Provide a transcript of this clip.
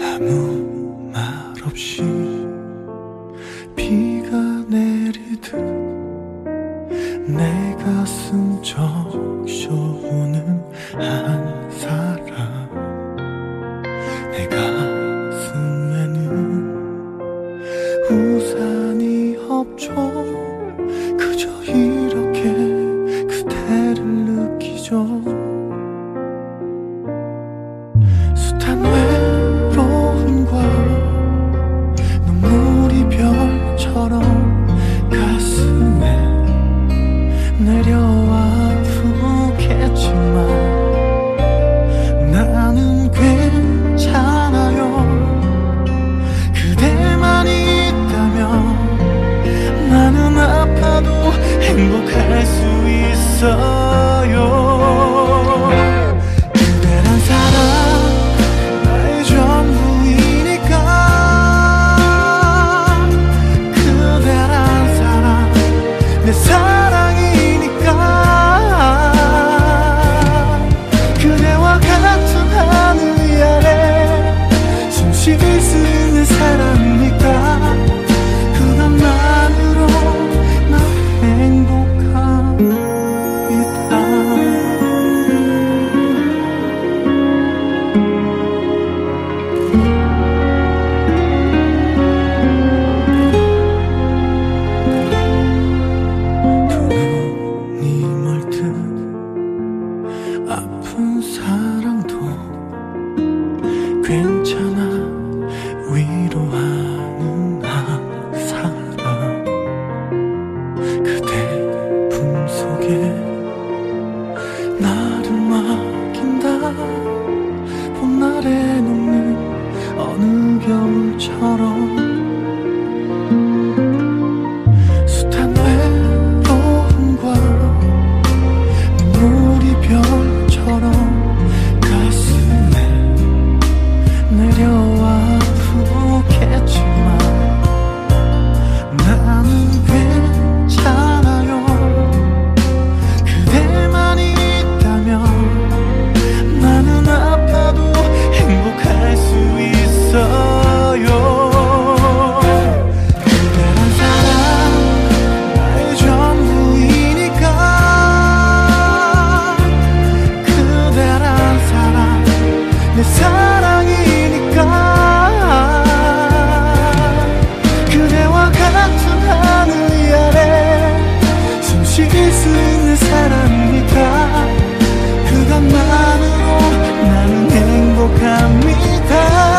아무 말 없이 비가 내리듯 내 가슴 적셔오는 한 사람. 내가 내려와 아프겠지만 나는 괜찮아요. 그대만 있다면 나는 아파도 행복할 수 있어 봄날에 녹는 어느 겨울처럼 사람입니다. 그것만으로 나는 행복합니다.